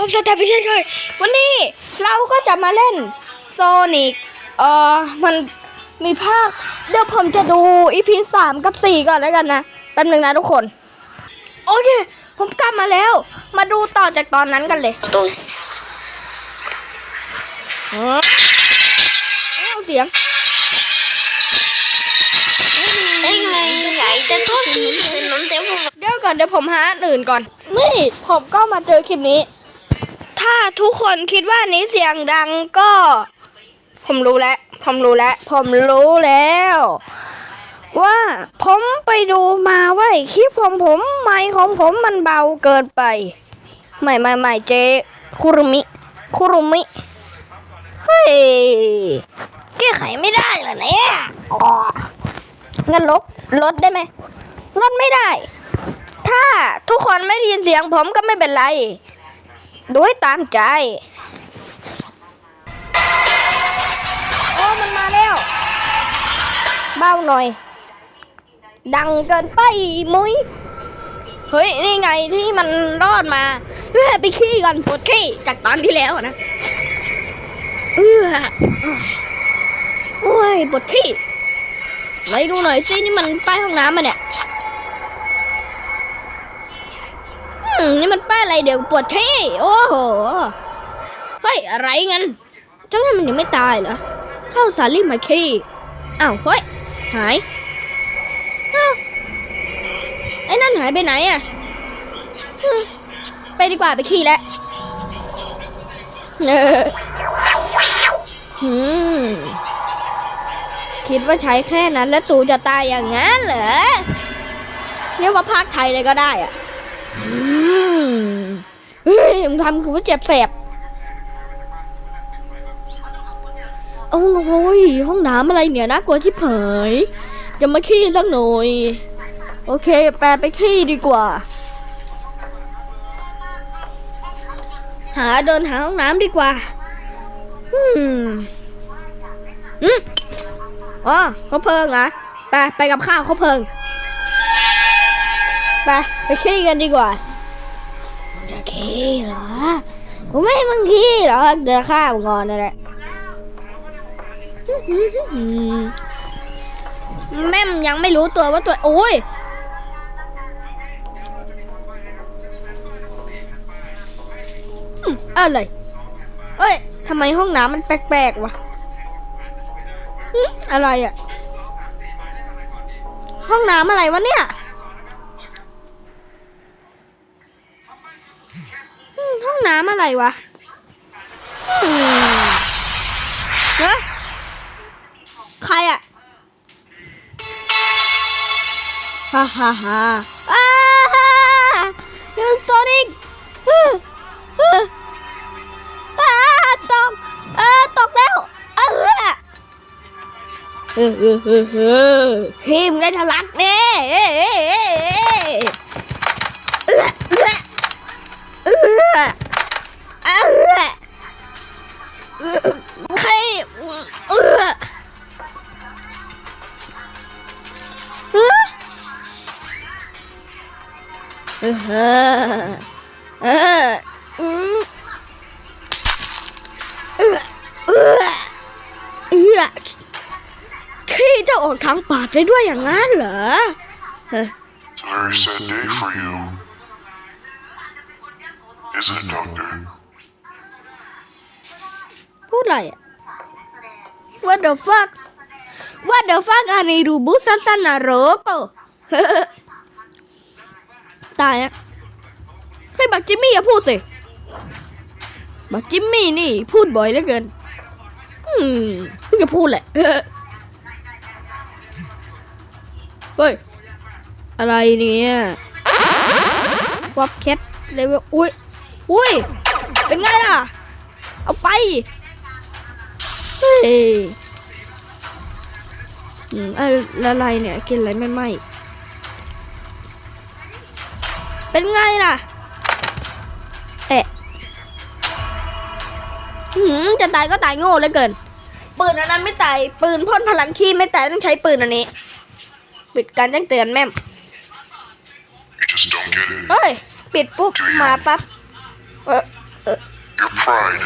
ผมสแตมป์เช่นเคยวันนี้เราก็จะมาเล่นโซนิกเอ่อมันมีภาค เดี๋ยวผมจะดูอีพีสามกับสี่ก่อนแล้วกันนะแป๊บหนึงนะทุกคน โอเค ผมกลับมาแล้ว มาดูต่อจากตอนนั้นกันเลย Dos. เออเอาเสียง Ai, ai, ainda tô aqui, você não deu uma เดี๋ยวก่อนเดี๋ยวผมหาอื่นก่อน นี่ ผมก็มาเจอคลิปนี้ ถ้าทุกคนคิดว่านี้เสียงดังก็ ผมรู้แล้ว ผมรู้แล้ว ผมรู้แล้ว ว่าผมไปดูมาว่าไอคลิปของผมไมค์ของผมมันเบาเกินไป ไม่ไม่ไม่เจคุรุมิ คุรุมิ เฮ้ย แก้ไขไม่ได้เหรอเนี่ยอ๋องั้นลบลดได้ไหมลดไม่ได้ ถ้าทุกคนไม่ได้ยินเสียงผมก็ไม่เป็นไร ดูให้ตามใจ โอ้มันมาแล้ว เบาหน่อย ดังเกินไปมุ้ย เฮ้ย นี่ไงที่มันรอดมาเพื่อไปขี้ก่อนปวดขี้จากตอนที่แล้วนะเออโอ้ยปวดขี้ไหนดูหน่อยสินี่มันป้ายห้องน้ำมาเนี่ย อืม นี่มันป้ายอะไรเดี๋ยวปวดขี้โอ้โห เฮ้ย อะไรงั้นเจ้านี่นมันยังไม่ตายเหรอ เข้าสารีมาขี้อ้าวเฮ้ย หายอ้าวไอ้นั่นหายไปไหนอะไปดีกว่าไปขี้แล้วเอออืมคิดว่าใช้แค่นั้นแล้วตูจะตายอย่างนั้นเหรอเรียกว่าภาคไทยเลยก็ได้อะ เฮ้ยมึงทำกูเจ็บแสบโอ้ยห้องน้ำอะไรเนี่ยน่ากลัวชิบหายจะมาขี้สักหน่อย โอเค แปลไปขี้ดีกว่า หาเดินหาห้องน้ำดีกว่า อืมอืมอ๋อเขาเพิงเหรอไปไปกับข้าวเขาเพิง ไป ไปขี้กันดีกว่า จะขี้เหรอผมไม่ให้มึงขี้หรอกเดี๋ยวฆ่ามึงก่อนนั่นแหละแม่มยังไม่รู้ตัวว่าตัวโอ้ยอืมอะไรเอ้ยทำไมห้องน้ำมันแปลกๆวะอะไรอะห้องน้ำอะไรวะเนี่ย ห้องน้ำอะไรวะเฮ้ยใครอะฮ่าฮ่าฮ่าอ้ายูโซนิกฮึฮึอ้าตกเออตกแล้วเออเออเออเออเออครีมได้ทะลักเน่เอ้ย ใครเออเออเออเอออืมเออเออเออขี้จะออกทางปากได้ด้วยอย่างนั้นเหรอเออ It's a very sad day for you. Is it, Doctor? พูดอะไรอะ What the fuck What the fuck อันนี้รูบุสัสนารกตายอะเฮ้ยบักจิมมี่อย่าพูดสิบักจิมมี่นี่พูดบ่อยเหลือเกิน อืมเพิ่งจะพูดแหละ เฮ้ย อะไรเนี่ยวับแคทเลเวลอุ้ย อุ้ย เป็นไงล่ะ เอาไป เฮ้ยอืมอะไรเนี่ย กินอะไรไม่ไหมเป็นไงล่ะ เอะหืมจะตายก็ตายโง่เหลือเกิน ปืนอันนั้นไม่ตาย ปืนพ่นพลังขี้ไม่ตายต้องใช้ปืนอันนี้ ปิดการแจ้งเตือนแม่ม You just don't get it. เฮ้ย ปิดปุ๊บ มาปั๊บ เออเออ Your pride.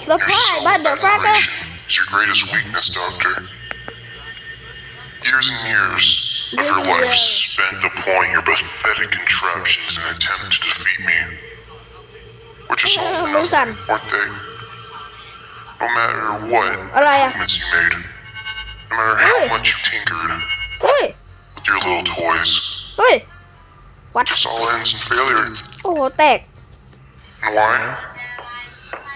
เซอร์ไพรส์บ้านเดอะฟาเกอร์ Is your greatest weakness, Doctor. Years and years of your life spent deploying your pathetic contraptions in an attempt to defeat me. Were just all for Musan. nothing, weren't they? No matter what อะไรอะ improvements you made, no matter how Hey. much you tinkered เฮ้ย with your little toys, เฮ้ยวัด just all ends in failure. โอ้โหแตก And why?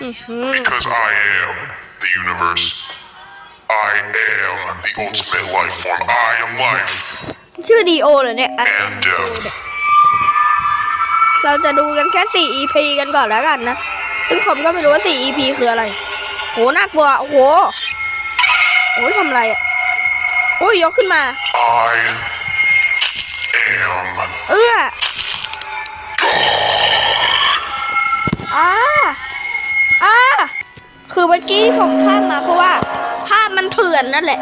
อื้อหือ Because I am the universe. I am the ultimate life form. I am life ชื่อดีโอเหรอเนี่ยอะ and death. เราจะดูกันแค่ 4 EP กันก่อนแล้วกันนะ ซึ่งผมก็ไม่รู้ว่า 4 EP คืออะไร โห น่ากลัว โอ้โห โอ้ยทำอะไรอะ โอ้ยยกขึ้นมา I am เอื้อ คือเมื่อกี้ที่ผมข้ามมาเพราะว่า ภาพมันเถื่อนนั่นแหละ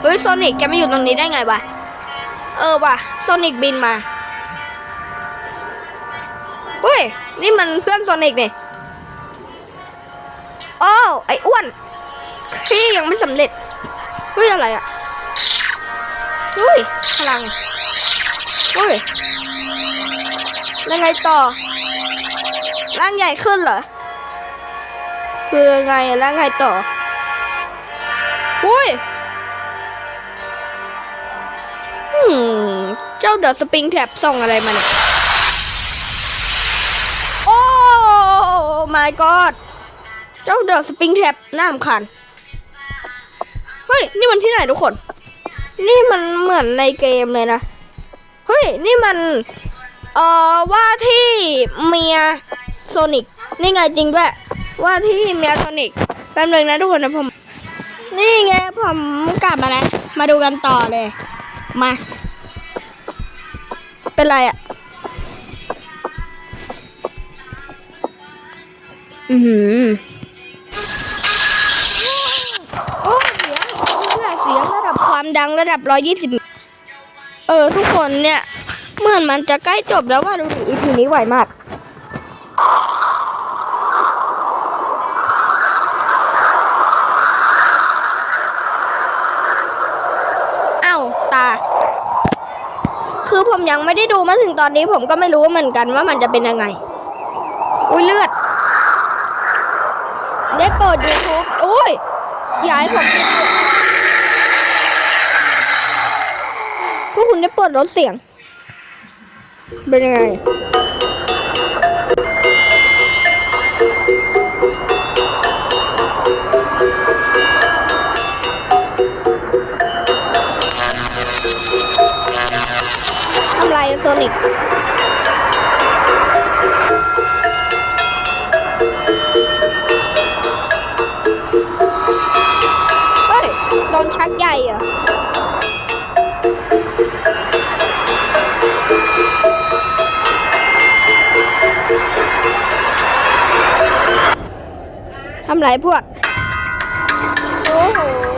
เฮ้ยโซนิกแกมาอยู่ตรงนี้ได้ไงวะ เออว่ะโซนิกบินมาเฮ้ย นี่มันเพื่อนโซนิกเนี่ยโอ้วไอ้อ้วนที่ยังไม่สำเร็จเฮ้ยอะไรอะเฮ้ยพลังเฮ้ยแล้วไงต่อ ร่างใหญ่ขึ้นเหรอ คือไงแล้วไงต่อ อุ้ยเจ้าเดอะสปริงแท็บส่งอะไรมาเนี่ย โอ้ my god เจ้าเดอะสปริงแท็บน่ารำคาญเฮ้ย นี่มันที่ไหนทุกคน นี่มันเหมือนในเกมเลยนะ เฮ้ย นี่มัน เอ่อ ว่าที่เมียโซนิก นี่ไงจริงด้วย ว่าที่เมียโซนิกแป๊บนึงนะทุกคนนะผม นี่ไงผมกลับมาแล้วมาดูกันต่อเลย มา เป็นไรอะ่ะ อือหือโอ้เสียงเพื่อเสียงระดับความดังระดับ120เออ ทุกคนเนี่ย เหมือนมันจะใกล้จบแล้วว่าดูดิอีพีนี้ไหวมาก เอ้า ตา คือผมยังไม่ได้ดูมาถึงตอนนี้ ผมก็ไม่รู้เหมือนกันว่ามันจะเป็นยังไง อุ้ยเลือด ได้เปิดยูทูบโอ้ยอย่าให้ผมพวกคุณได้เปิดลดเสียง เป็นยังไง โซนิกเฮ้ย โดนชักใหญ่เหรอทำไรพวก โอ้โห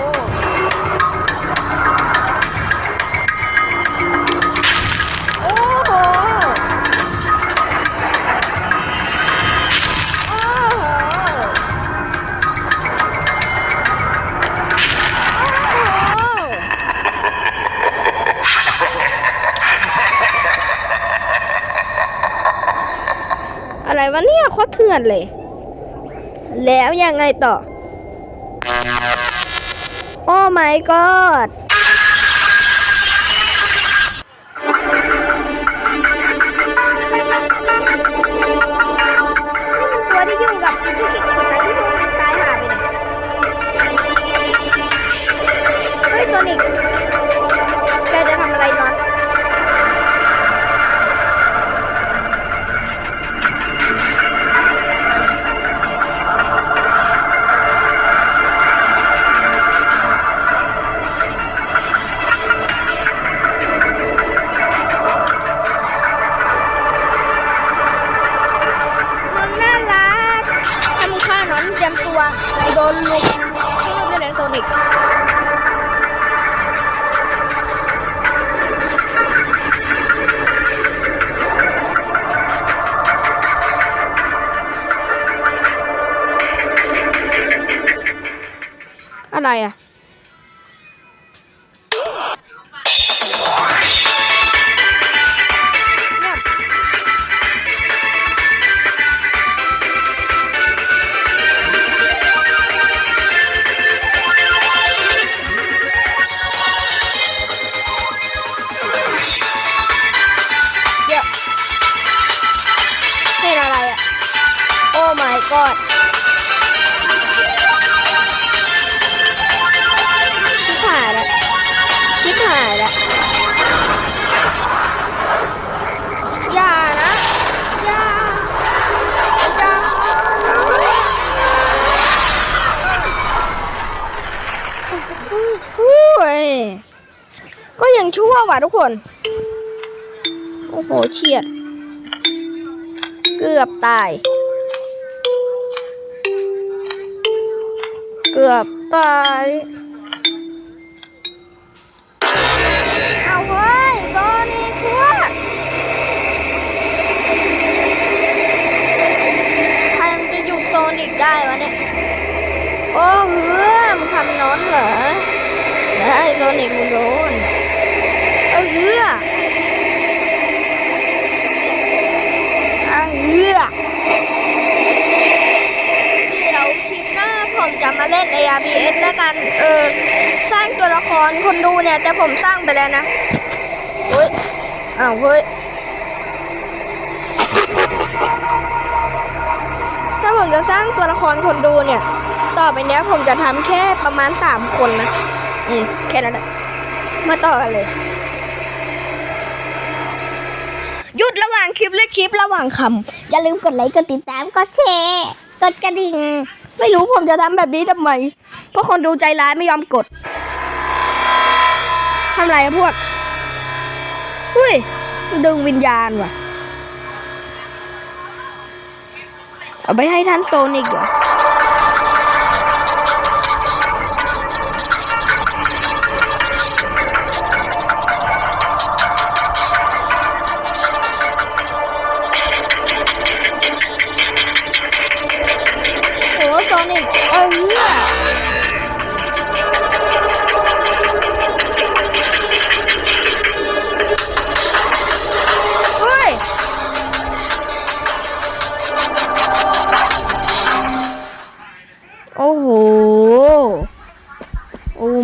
ตรเถื่อนเลย แล้วยังไงต่อ โอ้ my god อะไรอะเดี๋ยวเห็นอะไรอะโอ้ my god ายแล้วอย่านะอย่าอย่าอุ้ยก็ยังชั่วว่ะทุกคน โอ้โหเฉียด เกือบตาย เกือบตาย ได้วะเนี่ย โอ้เฮือมทำนอนเหรอได้โซนิกมึงโดนเออเฮืออะเหือเดี๋ยวคลิปหน้าผมจะมาเล่น ARPS แล้วกัน เออ สร้างตัวละครคนดูเนี่ย แต่ผมสร้างไปแล้วนะเฮ้ยอ้าวเฮ้ย ผมจะสร้างตัวละครคนดูเนี่ย ต่อไปเนี้ยผมจะทำแค่ประมาณสามคนนะ อืมแค่นั้นแหละ มาต่อกันเลย หยุดระหว่างคลิปและคลิประหว่างคำอย่าลืมกดไลค์กดติดตามกดแชร์กดกระดิ่ง ไม่รู้ผมจะทำแบบนี้ทำไม เพราะคนดูใจร้ายไม่ยอมกดทำไรอะพวก อุ้ย ดึงวิญญาณว่ะ เอาไปให้ท่านโซนิกเหรอ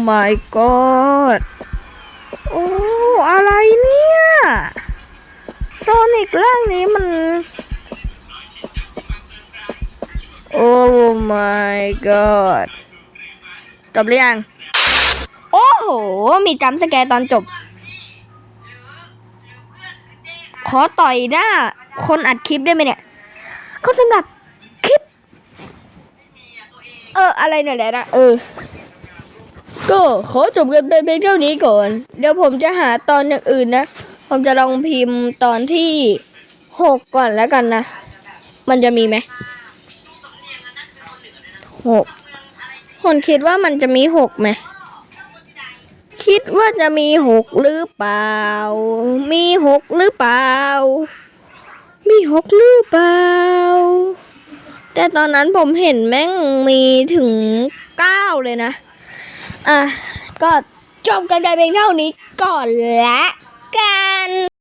my god โอ้ อะไรเนี่ยโซนิกร่างนี้มัน โอ้ my god จบหรือยัง โอ้โห มีจัมป์สแกตอนจบ ขอต่อยหน้า คนอัดคลิปได้ไหมเนี่ย ก็สำหรับคลิป เออ อะไรเนี่ยแหละนะ เออ ก็ขอจบกันไปเพียงเท่านี้ก่อน เดี๋ยวผมจะหาตอนอย่างอื่นนะ ผมจะลองพิมพ์ตอนที่หกก่อนแล้วกันนะ มันจะมีไหมหกคนคิดว่ามันจะมีหกไหม คิดว่าจะมีหกหรือเปล่า มีหกหรือเปล่า มีหกหรือเปล่า แต่ตอนนั้นผมเห็นแม่งมีถึงเก้าเลยนะ อะก็จบกันไปเพียงเท่านี้ก่อนละกัน